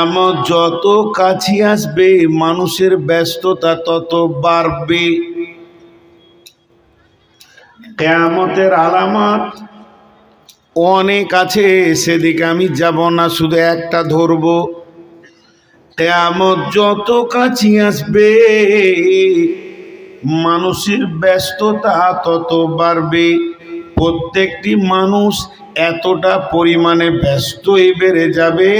কেয়ামত যত কাছে আসবে, মানুষের ব্যস্ততা তত বাড়বে। কেয়ামতের আলামত অনেক আছে, সেদিকে আমি যাব না, শুধু একটা ধরবো। কেয়ামত যত কাছে আসবে, মানুষের ব্যস্ততা তত বাড়বে। প্রত্যেকটি মানুষ এতটা পরিমাণে ব্যস্তই বেড়ে যাবে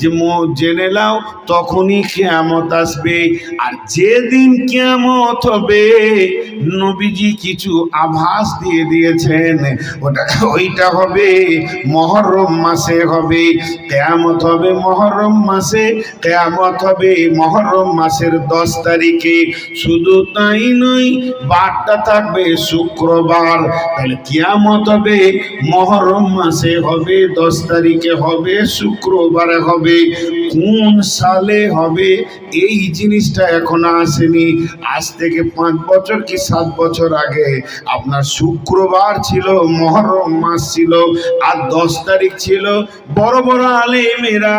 যে জেনে নাও, তখনই কেয়ামত আসবে। আর যেদিন কেয়ামত হবে, নবীজি কিছু আভাস দিয়ে দিয়েছেন। ওটা, ওইটা হবে মহরম মাসে হবে। কেয়ামত হবে মহরম মাসে, কেয়ামত হবে মহরম মাসের দশ তারিখে। শুধু তাই নয়, বারটা থাকবে শুক্রবার। তাহলে কিয়ামত হবে মহরম মাসে। হবে, দশ তারিখে হবে, শুক্রবারে হবে, কোন সালে হবে, এই জিনিসটা এখনও আসেনি। আজ থেকে পাঁচ বছর কি সাত বছর আগে আপনার শুক্রবার ছিল, মহরম মাস ছিল, আর দশ তারিখ ছিল, বড় বড় আলেমেরা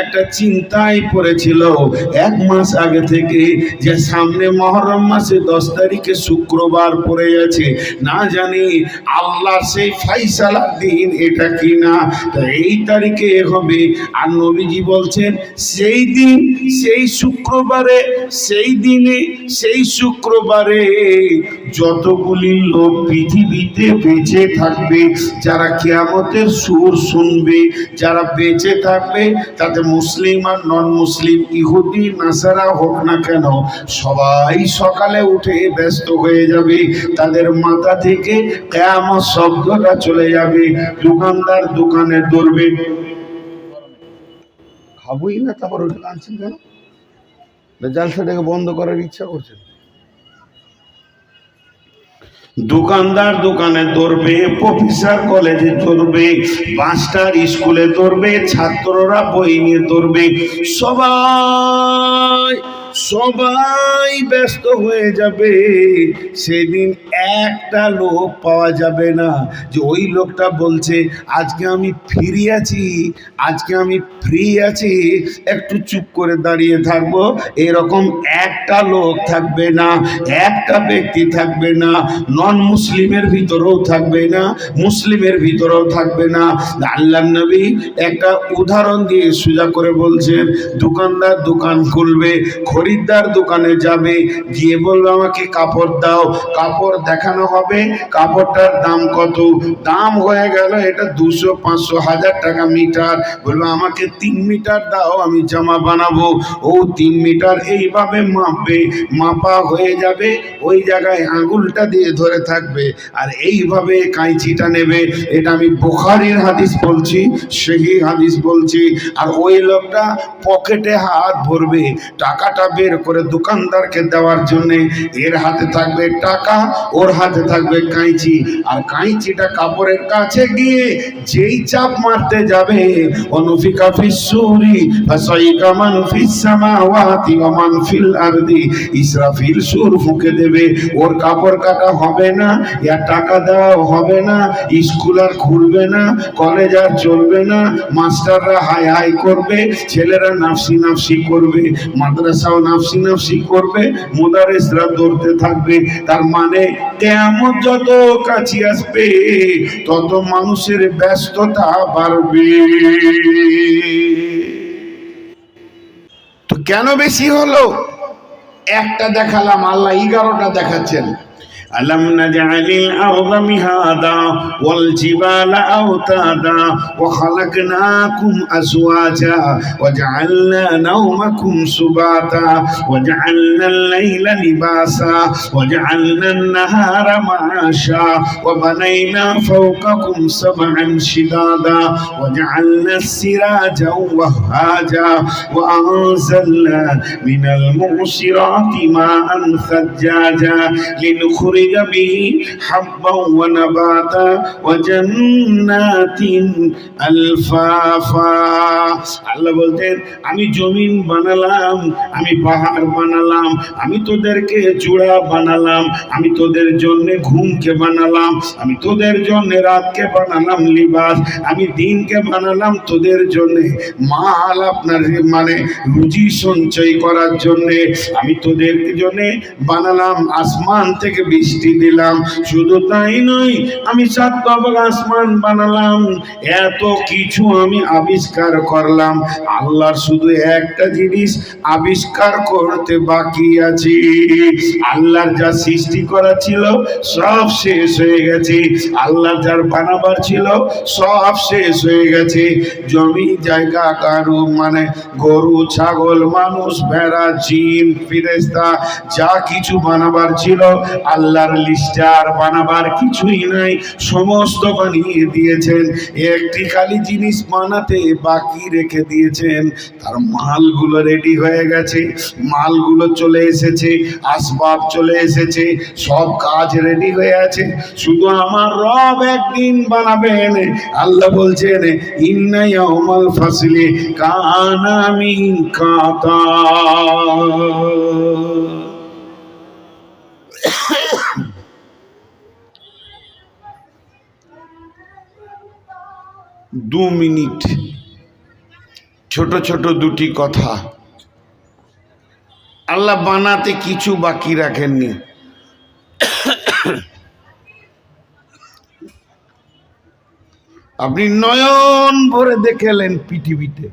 একটা চিন্তায় পড়েছিল। এক মাস আগে থেকে যে সামনে মহরম মাসে দশ তারিখে শুক্রবার পড়ে গেছে, না জানি আল্লাহ সেই ফাইসালার দিন এটা কি না এই তারিখে হবে। আর নবীজি বলছেন, সেই দিন, সেই শুক্রবারে, সেই দিনে, সেই শুক্রবারে যতগুলি লোক পৃথিবীতে বেঁচে থাকবে, যারা কেয়ামতের সুর শুনবে, যারা বেঁচে থাকবে, তাতে মুসলিম আর নন মুসলিম ইহুদি, নাসারা হোক না কেন, সবাই সকালে উঠে ব্যস্ত হয়ে যাবে। তাদের মাথা থেকে কেয়ামত শব্দটা চলে যাবে। দোকানদার দোকানে ধরবে। খাবোই না তারপর ওটা আনছেন কেন? জালসাটাকে বন্ধ করার ইচ্ছা করছেন। দোকানদার দোকানে ধরবে প্রফেসর কলেজে ধরবে মাস্টার স্কুলে ধরবে ছাত্ররা বই নিয়ে ধরবে। সবাই সবাই ব্যস্ত হয়ে যাবে। সেদিন একটা লোক পাওয়া যাবে না। যে ওই লোকটা বলছে, আজকে আমি ফ্রি আছি, আজকে আমি ফ্রি আছি, একটু চুপ করে দাঁড়িয়ে থাকব। এরকম একটা লোক থাকবে না, একটা ব্যক্তি থাকবে না নন মুসলিমের ভিতরেও থাকবে না, মুসলিমের ভিতরেও থাকবে না। আল্লাহ নবী একটা উদাহরণ দিয়ে সোজা করে বলছেন, দোকানদার দোকান খুলবে খরিদ্দার দোকানে যাবে, গিয়ে বলবে, আমাকে কাপড় দাও। কাপড় দেখানো হবে, কাপড়টার দাম কত? দাম হয়ে গেল, এটা দুশো, পাঁচশো, হাজার টাকা মিটার। বলবে, আমাকে তিন মিটার দাও, আমি জামা বানাবো। ও তিন মিটার এইভাবে মাপবে, মাপা হয়ে যাবে, ওই জায়গায় আঙুলটা দিয়ে ধরে থাকবে আর এইভাবে কাঁচিটা নেবে। এটা আমি বুখারির হাদিস বলছি সেই হাদিস বলছি। আর ওই লোকটা পকেটে হাত ভরবে, টাকাটা বের করে দোকানদারকে দেওয়ার জন্যে এর হাতে থাকবে টাকা, ওর হাতে থাকবে কাঁচি আর কাঁচিটা কাপড়ের কাছে গিয়ে যেই চাপ মারতে যাবে সুর দেবে, ওর কাপড় কাটা হবে না টাকা দেওয়া হবে না, স্কুল আর না, কলেজ আর চলবে না, মাস্টাররা করবে, ছেলেরা নাফসি নাফসি করবে, মাদ্রাসাও নাফসি নাফসি করবে, মোদারেসরা দৌড়তে থাকবে। তার মানে কেমন যত কাছে আসবে, তত মানুষের ব্যস্ততা বাড়বে। তো কেন বেশি হলো? একটা দেখালাম, আল্লাহ এগারোটা দেখাচ্ছেন। ألم نجعل الأرض مهادا والجبال أوتادا وخلقناكم أزواجا وجعلنا نومكم سباتا وجعلنا الليل لباسا وجعلنا النهار معاشا وبنينا فوقكم سبعا شدادا وجعلنا السراجا وهاجا وأنزلنا من المعصرات ماء ثجاجا لنخرج ونخرج به حبا ونباتا وجنات الفافا আল্লাহ বলতেন আমি জমিন বানালাম আমি পাহাড় বানালাম আমি তোদেরকে চূড়া বানালাম আমি তোদের জন্য ঘুমকে বানালাম আমি তোদের জন্য রাতকে বানালাম লিবাস আমি দিনকে বানালাম তোদের জন্য মাল আপনার মানে রুজি সঞ্চয় করার জন্য আমি তোদের জন্য বানালাম আসমান থেকে বৃষ্টি দিলাম। শুধু তাই নয়, আমি সাত তবক আসমান বানালাম। এত কিছু আমি আবিষ্কার করলাম। আল্লাহর শুধু একটা জিনিস আবিষ্কার করতে বাকি আছে। আল্লাহর যা সৃষ্টি করা ছিল, সব শেষ হয়ে গেছে। আল্লাহ যার বানাবার ছিল, সব শেষ হয়ে গেছে। জমি, জায়গা, কারু মানে গরু, ছাগল, মানুষ, ভেড়া, জিন ফিরেস্তা যা কিছু বানাবার ছিল আল্লাহর লিস্টে আর বানাবার কিছুই নাই। সমস্ত বানিয়ে দিয়েছেন। একটি খালি জিনিস বানাতে বাকি রেখে দিয়েছেন। তার মালগুলো রেডি হয়ে গেছে। মালগুলো চলে এসেছে, আসবাব চলে এসেছে, সব কাজ রেডি হয়ে আছে। শুধু আমার রব একদিন বানাবেন। আল্লাহ বলছেন ইন্নায়াউমাল ফাসলি কানামি কাতা দু মিনিট। ছোট ছোট দুটি কথা। আল্লাহ বানাতে কিছু বাকি রাখেননি। আপনি নয়ন ভরে দেখেলেন পৃথিবীতে।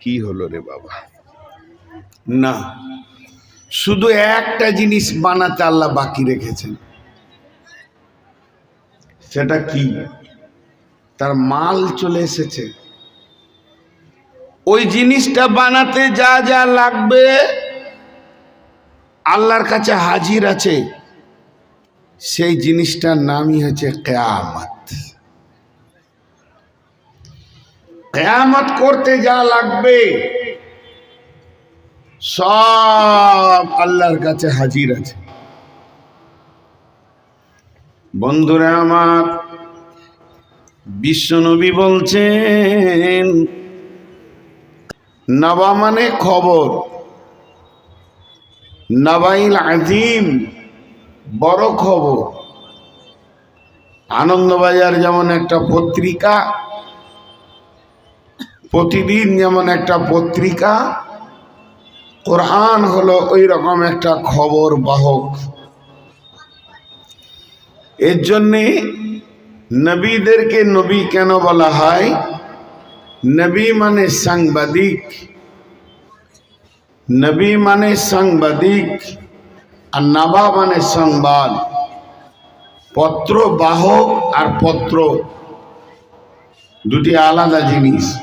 কি হলো রে বাবা? না। শুধু একটা জিনিস বানাতে আল্লাহ বাকি রেখেছেন। সেটা কি? তার মাল চলে এসেছে। ওই জিনিসটা বানাতে যা যা লাগবে আল্লাহর কাছে হাজির আছে। সেই জিনিসটার নামই হচ্ছে কেয়ামত। কেয়ামত করতে যা লাগবে সব আল্লাহর কাছে হাজির আছে। বন্ধুরা আমার, বিশ্বনবী বলছেন, নবা মানে খবর, নবাইল আজিম বড় খবর। আনন্দবাজার যেমন একটা পত্রিকা, প্রতিদিন যেমন একটা পত্রিকা কোরআন হলো ওই রকম একটা খবর বাহক। এর জন্যে নবীদেরকে নবী কেন বলা হয়? নবী মানে সাংবাদিক। নবী মানে সাংবাদিক আর নাবা মানে সংবাদ। পত্র বাহক আর পত্র দুটি আলাদা জিনিস।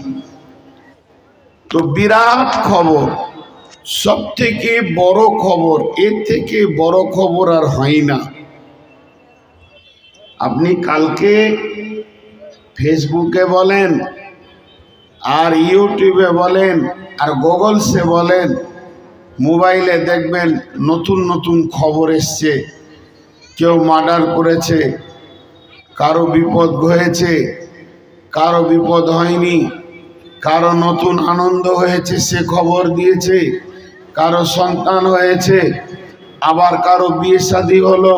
তো বিরাট খবর। সব থেকে বড় খবর, এর থেকে বড় খবর আর হয় না। আপনি কালকে ফেসবুকে বলেন, আর ইউটিউবে বলেন, আর গুগলসে বলেন, মোবাইলে দেখবেন নতুন নতুন খবর এসছে। কেউ মার্ডার করেছে, কারও বিপদ হয়েছে, কারও বিপদ হয়নি, কারও নতুন আনন্দ হয়েছে, সে খবর দিয়েছে। কারও সন্তান হয়েছে, আবার কারও বিয়ে শাদী হলো,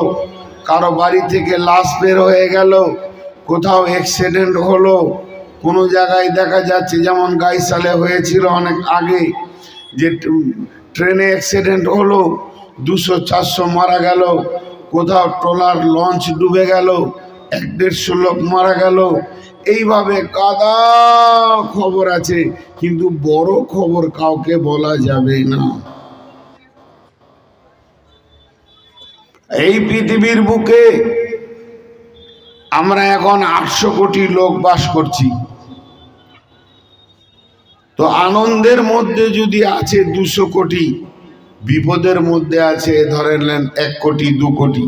কারও বাড়ি থেকে লাশ বের হয়ে গেল, কোথাও অ্যাক্সিডেন্ট হলো। কোনো জায়গায় দেখা যাচ্ছে, যেমন গাইসালে হয়েছিল অনেক আগে, যে ট্রেনে অ্যাক্সিডেন্ট হলো, দুশো চারশো মারা গেল, কোথাও ট্রলার লঞ্চ ডুবে গেল, এক দেড়শো লোক মারা গেল এইভাবে কাদা খবর আছে, কিন্তু বড় খবর কাউকে বলা যাবে না। এই পৃথিবীর বুকে আমরা এখন আটশো কোটি লোক বাস করছি। তো আনন্দের মধ্যে যদি আছে দুশো কোটি, বিপদের মধ্যে আছে ধরে নেন এক কোটি, দু কোটি।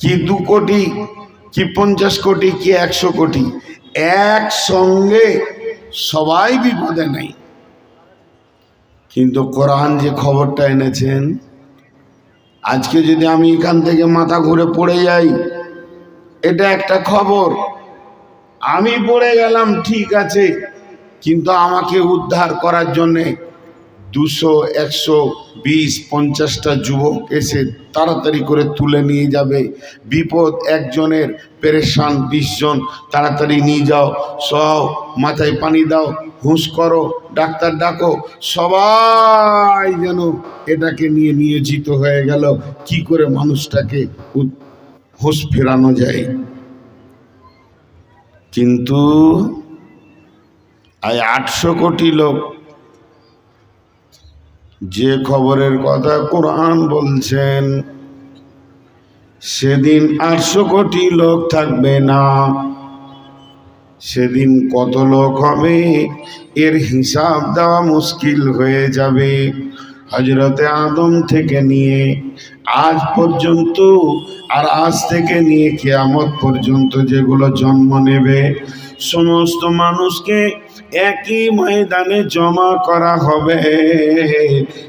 কি দু কোটি কি পঞ্চাশ কোটি, কি একশো কোটি? একসঙ্গে সবাই বিপদে নেই। কিন্তু কোরআন যে খবরটা এনেছেন, আজকে যদি আমি এখান থেকে মাথা ঘুরে পড়ে যাই, এটা একটা খবর। আমি পড়ে গেলাম, ঠিক আছে, কিন্তু আমাকে উদ্ধার করার জন্যে দুশো, একশো, বিশ, পঞ্চাশটা যুবক এসে তাড়াতাড়ি করে তুলে নিয়ে যাবে। বিপদ একজনের, পেরেশান বিশজন। তাড়াতাড়ি নিয়ে যাও সব মাথায় পানি দাও, হুঁশ করো, ডাক্তার ডাকো। সবাই যেন এটাকে নিয়ে নিয়োজিত হয়ে গেল। কি করে মানুষটাকে হুঁশ ফেরানো যায়? কিন্তু আজ আটশো কোটি লোক যে খবরের কথা কোরআন বলছেন, সেদিন আটশো কোটি লোক থাকবে না। সেদিন কত লোক হবে, এর হিসাব দেওয়া মুশকিল হয়ে যাবে। হজরতে আদম থেকে নিয়ে আজ পর্যন্ত আর আজ থেকে নিয়ে কেয়ামত পর্যন্ত যেগুলো জন্ম নেবে, সমস্ত মানুষকে একই ময়দানে জমা করা হবে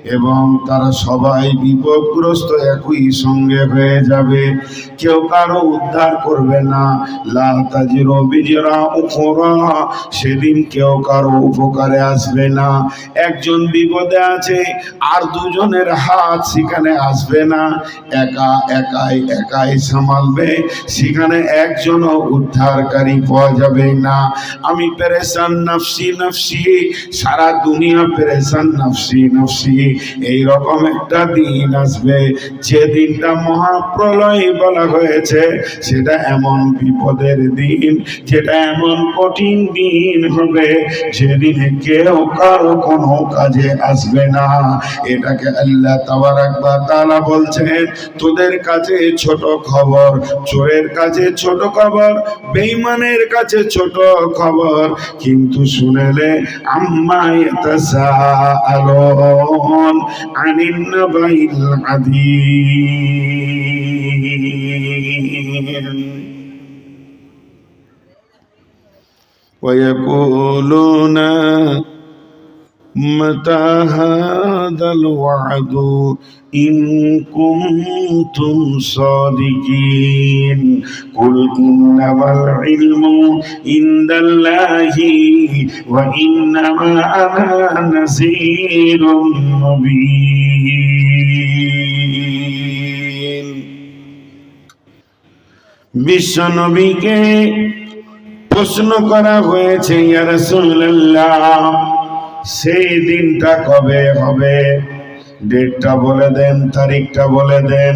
এবং তারা সবাই বিপদগ্রস্ত একই সঙ্গে হয়ে যাবে। কেউ কারও উদ্ধার করবে না। লাল লাতাজির বিজরা উখরা, সেদিন কেউ কারও উপকারে আসবে না। একজন বিপদে আছে, আর দুজনের হাত সেখানে আসবে না। একা একাই একাই সামালবে, সেখানে একজনও উদ্ধারকারী পাওয়া যাবে না। আমি পেরেশান নফসি নফসি নফসি, সারা দুনিয়া পেরেশান নফসি নফসি। এই রকম একটা দিন আসবে যে দিনটা মহাপ্রলয় বলা হয়েছে, সেটা এমন বিপদের দিন যেটা এমন কঠিন দিন হবে, যেদিনে কেউ কারও কোনো কাজে আসবে না। এটাকে আল্লাহ তাবারাক বা তাআলা বলছেন, তোদের কাছে ছোট খবর, চোরের কাছে ছোট খবর, বেঈমানের কাছে ছোট খবর, কিন্তু শুনেলে আম্মা ইয়াতাসাআলুন আনিন নাবাইল আযীম ويقولون متى هذا الوعد إن كنتم صادقين قل إنما العلم عند الله وإنما أنا نذير مبين বিশ্বনবীকে প্রশ্ন করা হয়েছে ইয়া রাসূলুল্লাহ সেই দিনটা কবে হবে? ডেটটা বলে দেন তারিখটা বলে দেন।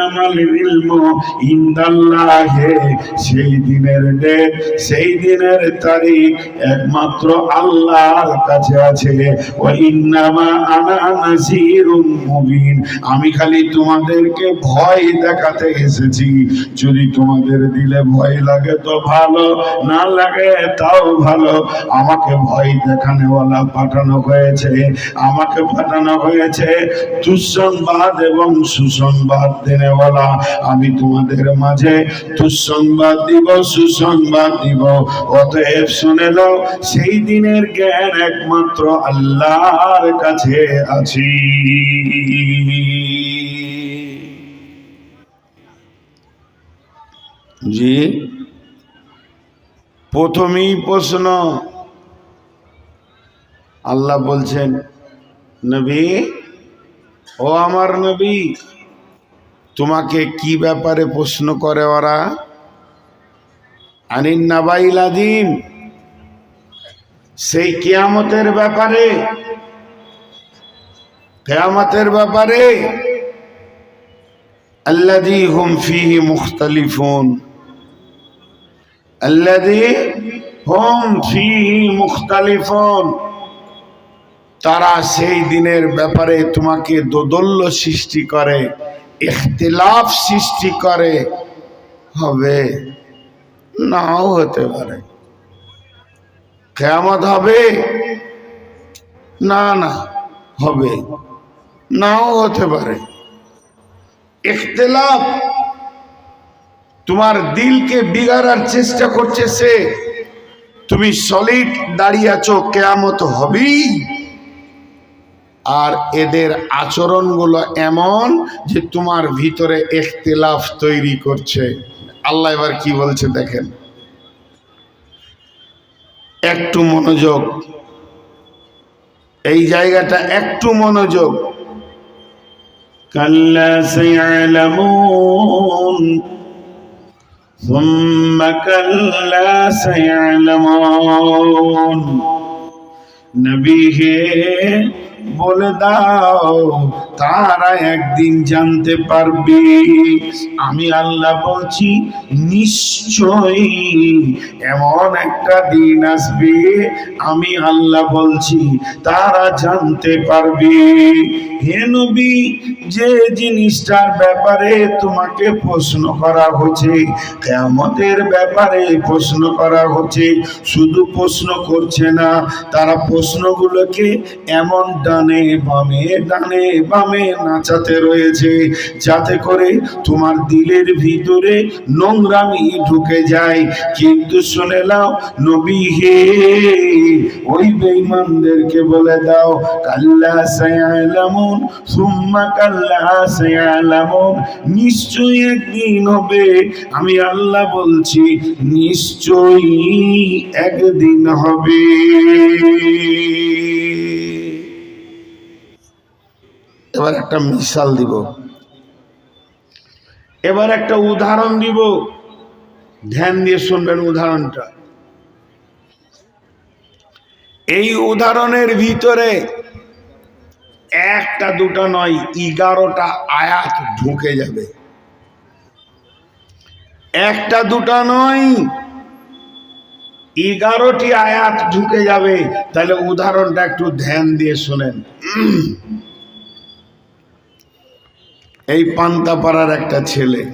সেই দিনের ডেট সেই দিনের তারিখ একমাত্র আল্লাহর কাছে আছে। ও আমি খালি তোমাদেরকে ভয় দেখাতে এসেছি। যদি তোমাদের দিলে ভয় লাগে তো ভালো, না লাগে তাও ভালো। আমাকে ভয় দেখানেওয়ালা পাঠানো হয়েছে। আমাকে পাঠানো হয়েছে দুঃসংবাদ এবং সুসংবাদ দেনেওয়ালা আমি তোমাদের মাঝে দুঃসংবাদ দিব, সুসংবাদ দিব। অতএব শুনে সেই দিনের জ্ঞান একমাত্র আল্লাহর কাছে আছি। জি, প্রথমেই প্রশ্ন। আল্লাহ বলছেন, নবী, ও আমার নবী তোমাকে কি ব্যাপারে প্রশ্ন করে ওরা? আনিন নাবাইল সেই কেয়ামতের ব্যাপারে কেয়ামতের ব্যাপারে আল্লাদি হোম ফিহি মুখতালিফুন। আল্লাদি হোম ফিহি মুখতালিফুন। তারা সেই দিনের ব্যাপারে তোমাকে দোদল্য সৃষ্টি করে। ইখতিলাফ সৃষ্টি করে হবে, নাও হতে পারে। কেয়ামত হবে? না না, হবে, নাও হতে পারে। ইখতিলাফ তোমার দিলকে বিগাড়ার চেষ্টা করছে সে। তুমি সলিড দাঁড়িয়ে আছো, কেয়ামত হবেই। আর এদের আচরণগুলো এমন যে তোমার ভিতরে ইখতিলাফ তৈরি করছে আল্লাহ এবার কি বলছে দেখেন একটু মনোযোগ এই জায়গাটা একটু মনোযোগ কাল্লা সায়ালামুন ثم كلا سيعلمون নবী হে বলে দাও, তারা একদিন জানতে পারবে। আমি আল্লাহ বলছি, নিশ্চয়ই এমন একটা দিন আসবে, আমি আল্লাহ বলছি, তারা জানতে পারবে। হে নবী, যে জিনিসটার ব্যাপারে তোমাকে প্রশ্ন করা হচ্ছে কেমতের ব্যাপারে প্রশ্ন করা হচ্ছে, শুধু প্রশ্ন করছে না, তারা প্রশ্নগুলোকে এমন ডানে বামে ডানে বামে নাচাতে রয়েছে। যাতে করে তোমার দিলের ভিতরে নোংরামি ঢুকে যায়। কিন্তু শুনে নাও, নবী হে, ওই বেঈমানদেরকে বলে দাও, কাল্লা সায়ালামুন, সুম্মা কাল্লা সায়ালামুন, নিশ্চয়ই একদিন হবে। আমি আল্লাহ বলছি, নিশ্চয়ই একদিন হবে। এবার একটা মিসাল দিব। এবার একটা উদাহরণ দিব। ধ্যান দিয়ে শুনবেন উদাহরণটা। এই উদাহরণের ভিতরে একটা, দুটো নয়, এগারোটা আয়াত ঢুকে যাবে। একটা, দুটা নয়, এগারোটি আয়াত ঢুকে যাবে। তাহলে উদাহরণটা একটু ধ্যান দিয়ে শোনেন। এই পান্তাপাড়ার একটা ছেলে।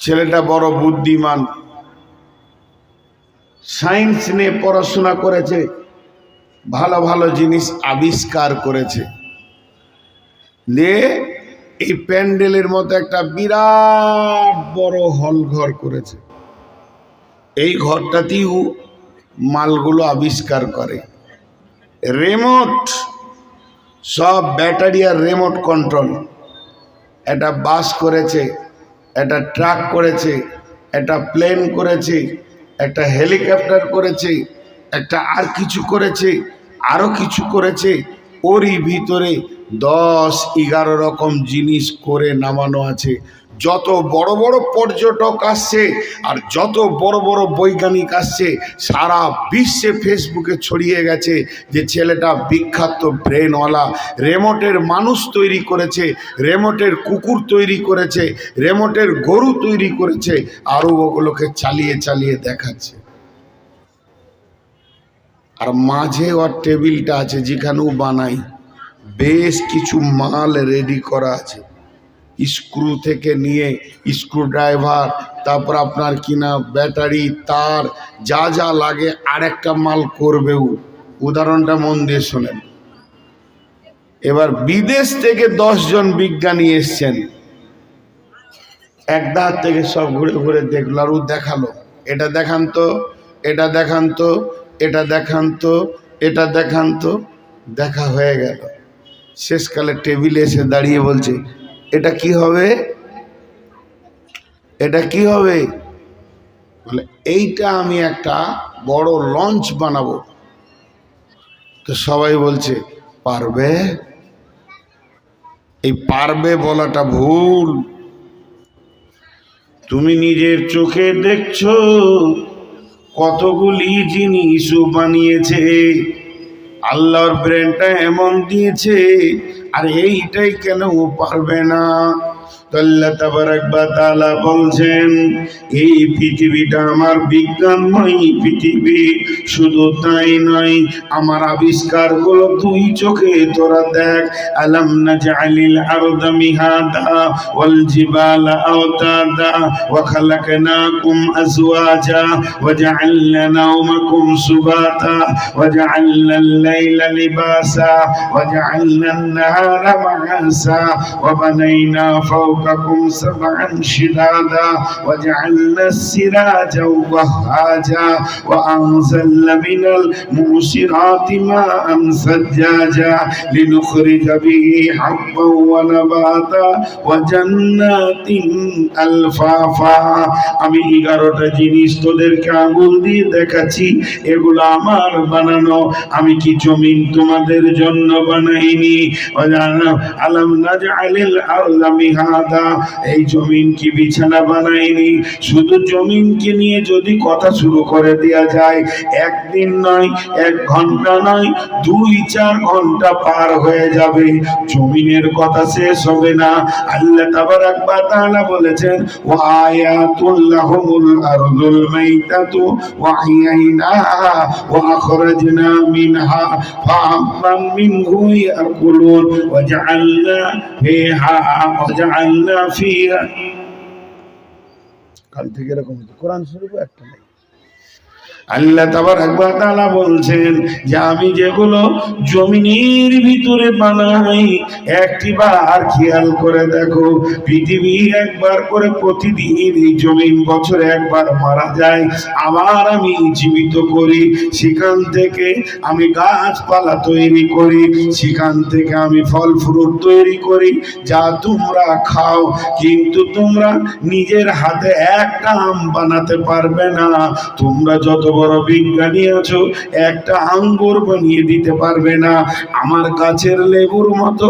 ছেলেটা বড় বুদ্ধিমান। সায়েন্স নিয়ে পড়াশোনা করেছে, ভালো ভালো জিনিস আবিষ্কার করেছে। দিয়ে এই প্যান্ডেলের মতো একটা বিরাট বড় হল ঘর করেছে। এই ঘরটাতেও মালগুলো আবিষ্কার করে। রেমোট সব ব্যাটারি আর রিমোট কন্ট্রোল এটা বাস করেছে, এটা ট্রাক করেছে, এটা প্লেন করেছে, একটা হেলিকপ্টার করেছে, একটা আর কিছু করেছে আরও কিছু করেছে। ওরই ভিতরে দশ এগারো রকম জিনিস করে নামানো আছে। যত বড় বড় পর্যটক আসছে আর যত বড় বড় বৈজ্ঞানিক আসছে, সারা বিশ্বে ফেসবুকে ছড়িয়ে গেছে যে ছেলেটা বিখ্যাত ব্রেনওয়ালা। রেমোটের মানুষ তৈরি করেছে, রেমোটের কুকুর তৈরি করেছে, রেমোটের গরু তৈরি করেছে, আরও ওগুলোকে চালিয়ে চালিয়ে দেখাচ্ছে। আর মাঝে ওর টেবিলটা আছে যেখানেও বানাই, বেশ কিছু মাল রেডি করা আছে। স্ক্রু থেকে নিয়ে স্ক্রু ড্রাইভার তারপর আপনার কিনা ব্যাটারি, তার, যা যা লাগে আরেকটা মাল করবেও। উদাহরণটা মন দিয়ে শোনেন। এবার বিদেশ থেকে জন বিজ্ঞানী এসছেন। এক ধার থেকে সব ঘুরে ঘুরে দেখল, আর দেখাল। এটা দেখান তো এটা দেখান তো এটা দেখান তো এটা দেখান তো দেখা হয়ে গেল। শেষকালে টেবিলে এসে দাঁড়িয়ে বলছে এটা কি হবে? এটা কি হবে? বলে এইটা আমি একটা বড় লঞ্চ বানাবো। তো সবাই বলছে, পারবে? এই পারবে বলাটা ভুল। তুমি নিজের চোখে দেখছ কতগুলি জিনিসও বানিয়েছে। আল্লাহর ব্রেনটা এমন দিয়েছে আর এইটাই কেন ও পারবে না? আল্লাহ আমার বিজ্ঞানময় পৃথিবী শুধু চোখে তোরা দেখ। আলাম নাজআলিল আরদা মিহাদা ওয়াল জিবালা আওতাদা ওয়া খালাকনাকুম আজওয়াজা ওয়া জাআলনা নাওমাকুম বানাইনা ফাওকাকুম সাব'আন শিদাদা ওয়া জাআলনা السراجا وهاجا وأنزلنا من المعصرات ماء ثجاجا لنخرج به حبا ونباتا وجنات ألفافا আমি এগারোটা জিনিস তোদেরকে আঙুল দিয়ে দেখাচ্ছি এগুলো আমার বানানো আমি কি জমিন তোমাদের জন্য বানাইনি অজানা আলাম নাজআলিল আরদা মিহাদা এই জমিন কি বিছানা বানাইনি শুধু জমিনকে নিয়ে যদি কথা শুরু করে দেয়া যায়, একদিন নয়, এক ঘণ্টা নয়, দুই, চার ঘণ্টা পার হয়ে যাবে। জমিনের কথা শেষ হবে না। আল্লাহ তাবারাক ওয়া তাআলা বলেছেন, ওয়া আয়াতুল লাহুমুল আরদুল মাইতাতু ওয়া আহইনাহা ওয়া মিনহা মিনহু ইয়াকুলুন ওয়া জাআলনা ফিহা জাআলনা কাল থেকে এরকম কোরআন শরীফ একটা নেই। আল্লাহ তাবার একবার তালা বলছেন যে আমি যেগুলো জমিনের ভিতরে বানাই একটি বার খেয়াল করে দেখো, পৃথিবী একবার করে প্রতিদিন এই জমিন বছরে একবার মারা যায়। আবার আমি জীবিত করি, সেখান থেকে আমি গাছপালা তৈরি করি, সেখান থেকে আমি ফল ফ্রুট তৈরি করি, যা তোমরা খাও, কিন্তু তোমরা নিজের হাতে একটা আম বানাতে পারবে না। তোমরা যত বড় বিজ্ঞানী আছো, একটা আঙ্গুর বানিয়ে দিতে পারবে না। আমার গাছের লেবুর মতো,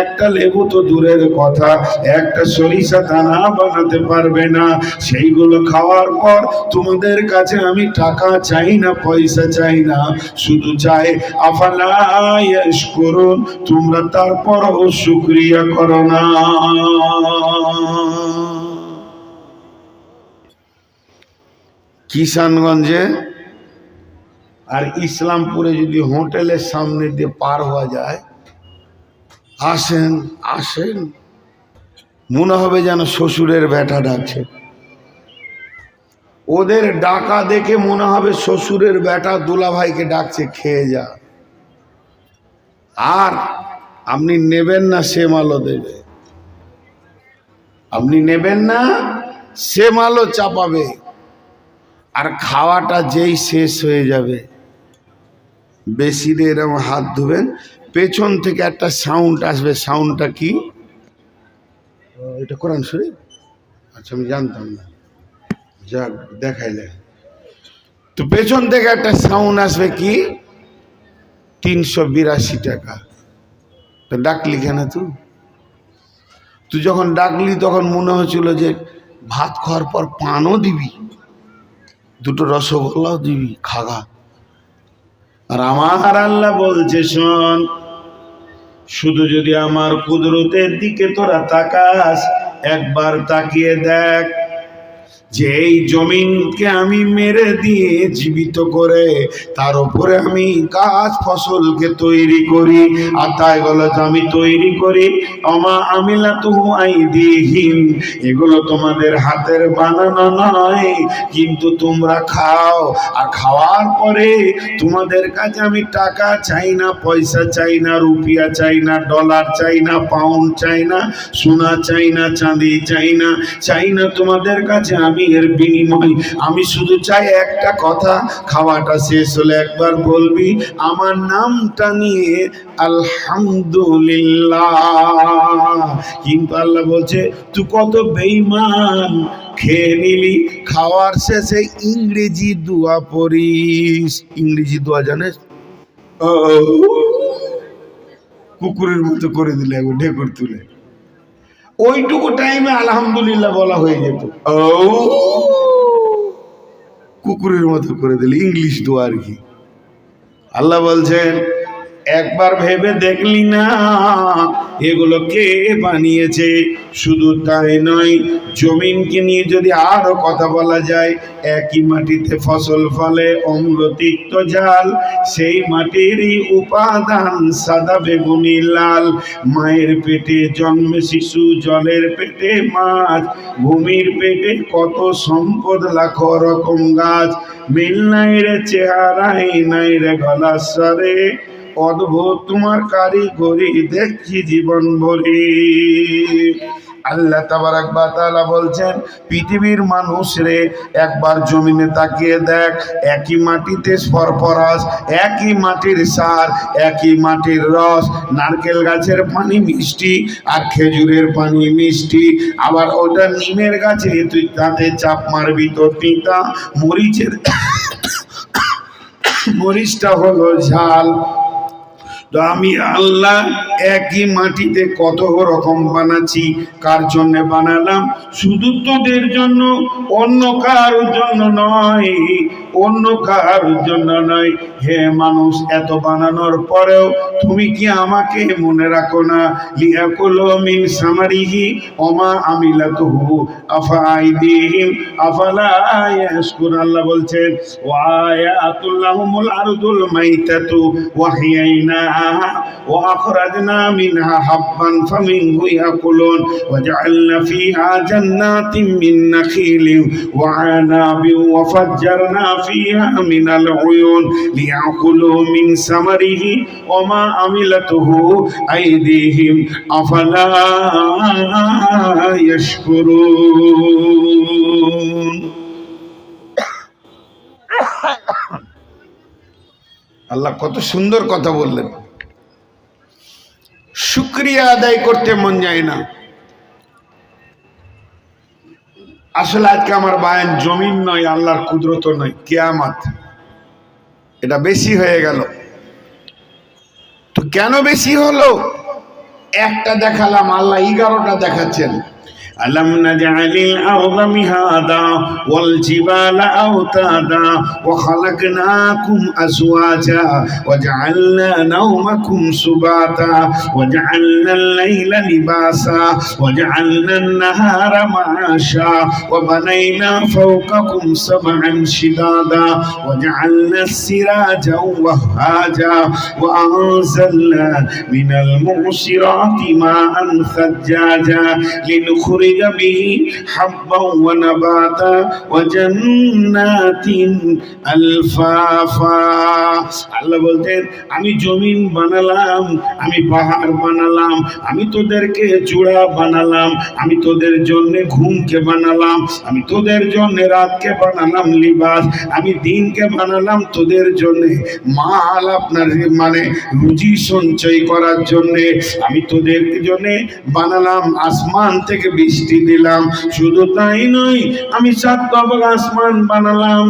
একটা লেবু তো দূরের কথা, একটা সরিষা দানা বানাতে পারবে না। সেইগুলো খাওয়ার পর তোমাদের কাছে আমি টাকা চাই না, পয়সা চাই না, শুধু চাই আফালায়াস করুন, তোমরা তারপরও শুক্রিয়া করো না। কিষানগঞ্জে আর ইসলামপুরে যদি হোটেলের সামনে দিয়ে পার হওয়া যায়, আসেন আসেন, মনে হবে যেন শ্বশুরের ব্যাটা ডাকছে। ওদের ডাকা দেখে মনে হবে শ্বশুরের ব্যাটা দুলাভাইকে ডাকছে, খেয়ে যা। আর আপনি নেবেন না সে মালও দেবে। আপনি নেবেন না, সে মালও চাপাবে। আর খাওয়াটা যেই শেষ হয়ে যাবে। বেশি দিয়ে এরকম হাত ধুবেন। পেছন থেকে একটা সাউন্ড আসবে। সাউন্ডটা কি? এটা কোরআন শরীফ? আচ্ছা আমি জানতাম না। যাক দেখাইলে তো পেছন থেকে একটা সাউন্ড আসবে কি? তিনশো বিরাশি টাকা। তো ডাকলি কেন তুই? তুই যখন ডাকলি তখন মনে হচ্ছিল যে ভাত খাওয়ার পর পানও দিবি। দুটো রসগোল্লাও দিবি খাগা। আর আমার আল্লাহ বলছে, শোন, শুধু যদি আমার কুদরতের দিকে তোরা তাকাস, একবার তাকিয়ে দেখ। যে এই জমিনকে আমি মেরে দিয়ে জীবিত করে, তার উপরে আমি গাছ ফসলকে তৈরি করি। আর তাই গলো আমি তৈরি করি আমা আমিলা তুহু আইদিহীন এগুলো তোমাদের হাতের বানানো নয়, কিন্তু তোমরা খাও। আর খাওয়ার পরে তোমাদের কাছে আমি টাকা চাই না, পয়সা চাই না, রুপিয়া চাই না, ডলার চাই না, পাউন্ড চাই না, সোনা চাই না, চাঁদি চাই না চাই না তোমাদের কাছে আমি এর বিনিময়। আমি শুধু চাই একটা কথা, খাওয়াটা শেষ হলে একবার বলবি, আমার নামটা নিয়ে আলহামদুলিল্লাহ। কিন্তু আল্লাহ বলছে, তুই কত বেইমান খেয়ে নিলি, খাওয়ার শেষে ইংরেজি দোয়া পড়িস। ইংরেজি দোয়া জানিস? কুকুরের মতো করে দিলে একবার ঢেকুর তুলে। ওইটুকু টাইমে আলহামদুলিল্লাহ বলা হয়ে যেত। কুকুরের মতো করে দিলে ইংলিশ দোয়া আর কি আল্লাহ বলছেন একবার ভেবে দেখলি না, এগুলো কে বানিয়েছে? শুধু তাই নয়, জমিনকে নিয়ে যদি আরও কথা বলা যায়, একই মাটিতে ফসল ফলে অম্লতিক্ত জাল, সেই মাটিরই উপাদান সাদা বেগুনি লাল। মায়ের পেটে জন্মে শিশু, জলের পেটে মাছ, ভূমির পেটে কত সম্পদ লাখো রকম গাছ। মিল নাই রে চেহারাই নাই রে গলা স্বরে অদ্ভুত তোমার কারিগরি দেখছি জীবন ভরি। আল্লাহ তাবারাক বা তাআলা বলছেন, পৃথিবীর মানুষ রে একবার জমিনে তাকিয়ে দেখ, একই মাটিতে সরফরাজ একই মাটির সার, একই মাটির রস, নারকেল গাছের পানি মিষ্টি আর খেজুরের পানি মিষ্টি। আবার ওটা নিমের গাছে তুই তাতে চাপ মারবি তো তিতা, মরিচের মরিচটা হলো ঝাল। তো আমি আল্লাহ একই মাটিতে কত রকম বানাচ্ছি, কার জন্য বানালাম? শুধু তোদের জন্য, অন্য কারোর জন্য নয়। অন্য কার জন্য নয়। হে মানুষ, এত বানানোর পরেও তুমি কি আমাকে মনে রাখো না? লিয়াকুল মিন সামারিহি অমা আমিলাতুহু। আফাইদিহিম আফালা ইয়াশকুর? আল্লাহ বলছেন ওয়া আয়াতুল্লাহুমুল আরদুল মাইতাতু ওয়াহিয়াইনাহা ওয়া আখরাজনা মিনহা হাব্বান ফামিনহু ইয়াকুলুন। ওয়া জাআলনা ফিহা জান্নাতিম মিন নাখিলিন ওয়া আনাবিন ওয়া ফাজ্জারনা فيها من العيون ليأكلوا من ثمره وما عملته أيديهم أفلا يشكرون আল্লাহ কত সুন্দর কথা বললেন শুক্রিয়া আদায় করতে মন যায় না আসলে আজকে আমার বায়ান জমিন নয়, আল্লাহর কুদরত নয়, কেয়ামাত। এটা বেশি হয়ে গেল। তো কেন বেশি হলো? একটা দেখালাম, আল্লাহ এগারোটা দেখাচ্ছেন। ألم نجعل الأرض مهادا والجبال أوتادا وخلقناكم أزواجا وجعلنا نومكم سباتا وجعلنا الليل لباسا وجعلنا النهار معاشا وبنينا فوقكم سبعا شدادا وجعلنا السراج وهاجا وأنزلنا من المعصرات ماء ثجاجا لنخرج به حبا ونباتا وجنات الفافا আল্লাহ বলতেন আমি জমিন বানালাম আমি পাহাড় বানালাম আমি তোদেরকে চূড়া বানালাম আমি তোদের জন্য ঘুমকে বানালাম আমি তোদের জন্য রাতকে বানালাম লিবাস আমি দিনকে বানালাম তোদের জন্য মাল আপনার মানে রুজি সঞ্চয় করার জন্য আমি তোদের জন্য বানালাম আসমান থেকে বৃষ্টি দিলাম। শুধু তাই নয়, আমি সাত আসমান বানালাম।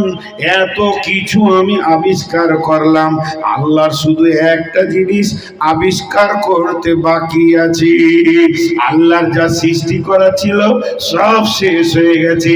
এত কিছু আমি আবিষ্কার করলাম। আল্লাহর শুধু একটা জিনিস আবিষ্কার করতে বাকি আছে। আল্লাহর যা সৃষ্টি করা ছিল, সব শেষ হয়ে গেছে।